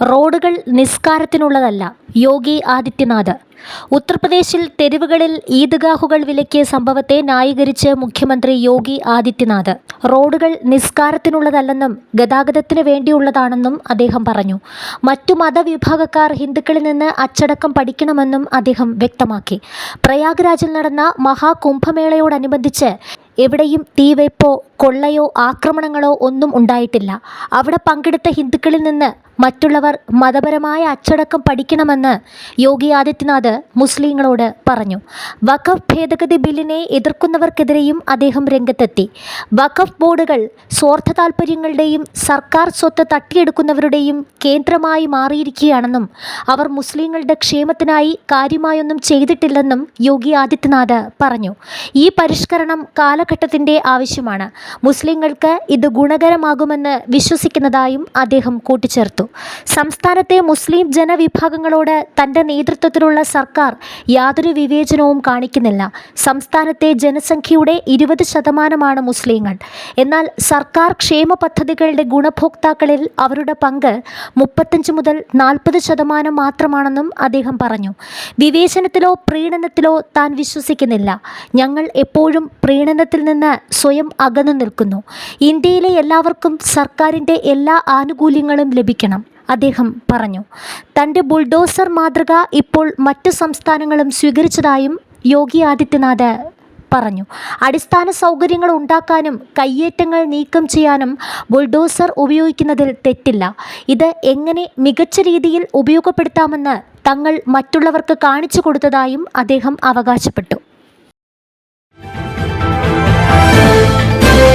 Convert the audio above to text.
റോഡുകൾ നിസ്കാരത്തിനുള്ളതല്ല. യോഗി ആദിത്യനാഥ്. ഉത്തർപ്രദേശിൽ തെരുവുകളിൽ ഈദ്ഗാഹുകൾ വിലക്കിയ സംഭവത്തെ ന്യായീകരിച്ച് മുഖ്യമന്ത്രി യോഗി ആദിത്യനാഥ്. റോഡുകൾ നിസ്കാരത്തിനുള്ളതല്ലെന്നും ഗതാഗതത്തിന് വേണ്ടിയുള്ളതാണെന്നും അദ്ദേഹം പറഞ്ഞു. മറ്റു മതവിഭാഗക്കാർ ഹിന്ദുക്കളിൽ നിന്ന് അച്ചടക്കം പഠിക്കണമെന്നും അദ്ദേഹം വ്യക്തമാക്കി. പ്രയാഗ്രാജിൽ നടന്ന മഹാകുംഭമേളയോടനുബന്ധിച്ച് എവിടെയും തീവയ്പോ കൊള്ളയോ ആക്രമണങ്ങളോ ഒന്നും ഉണ്ടായിട്ടില്ല. അവിടെ പങ്കെടുത്ത ഹിന്ദുക്കളിൽ നിന്ന് മറ്റുള്ളവർ മതപരമായ അച്ചടക്കം പഠിക്കണമെന്ന് യോഗി ആദിത്യനാഥ് മുസ്ലിങ്ങളോട് പറഞ്ഞു. വഖഫ് ഭേദഗതി ബില്ലിനെ എതിർക്കുന്നവർക്കെതിരെയും അദ്ദേഹം രംഗത്തെത്തി. വഖഫ് ബോർഡുകൾ സ്വാർത്ഥ താൽപ്പര്യങ്ങളുടെയും സർക്കാർ സ്വത്ത് തട്ടിയെടുക്കുന്നവരുടെയും കേന്ദ്രമായി മാറിയിരിക്കുകയാണെന്നും അവർ മുസ്ലിങ്ങളുടെ ക്ഷേമത്തിനായി കാര്യമായൊന്നും ചെയ്തിട്ടില്ലെന്നും യോഗി ആദിത്യനാഥ് പറഞ്ഞു. ഈ പരിഷ്കരണം കാലഘട്ടത്തിന്റെ ആവശ്യമാണ്. മുസ്ലിങ്ങൾക്ക് ഇത് ഗുണകരമാകുമെന്ന് വിശ്വസിക്കുന്നതായും അദ്ദേഹം കൂട്ടിച്ചേർത്തു. സംസ്ഥാനത്തെ മുസ്ലിം ജനവിഭാഗങ്ങളോട് തന്റെ നേതൃത്വത്തിലുള്ള സർക്കാർ യാതൊരു വിവേചനവും കാണിക്കുന്നില്ല. സംസ്ഥാനത്തെ ജനസംഖ്യയുടെ ഇരുപത് ശതമാനമാണ് മുസ്ലിങ്ങൾ. എന്നാൽ സർക്കാർ ക്ഷേമ പദ്ധതികളുടെ ഗുണഭോക്താക്കളിൽ അവരുടെ പങ്ക് മുപ്പത്തഞ്ച് മുതൽ നാൽപ്പത് ശതമാനം മാത്രമാണെന്നും അദ്ദേഹം പറഞ്ഞു. വിവേചനത്തിലോ പ്രീണനത്തിലോ താൻ വിശ്വസിക്കുന്നില്ല. ഞങ്ങൾ എപ്പോഴും പ്രീണനത്തിൽ നിന്ന് സ്വയം അകന്നു നിൽക്കുന്നു ഇന്ത്യയിലെ എല്ലാവർക്കും സർക്കാരിന്റെ എല്ലാ ആനുകൂല്യങ്ങളും ലഭിക്കണം അദ്ദേഹം പറഞ്ഞു. തന്റെ ബുൾഡോസർ മാതൃക ഇപ്പോൾ മറ്റു സംസ്ഥാനങ്ങളും സ്വീകരിച്ചതായും യോഗി ആദിത്യനാഥ് പറഞ്ഞു. അടിസ്ഥാന സൗകര്യങ്ങൾ ഉണ്ടാക്കാനും കയ്യേറ്റങ്ങൾ നീക്കം ചെയ്യാനും ബുൾഡോസർ ഉപയോഗിക്കുന്നതിൽ തെറ്റില്ല. ഇത് എങ്ങനെ മികച്ച രീതിയിൽ ഉപയോഗപ്പെടുത്താമെന്ന് തങ്ങൾ മറ്റുള്ളവർക്ക് കാണിച്ചു കൊടുത്തതായും അദ്ദേഹം അവകാശപ്പെട്ടു.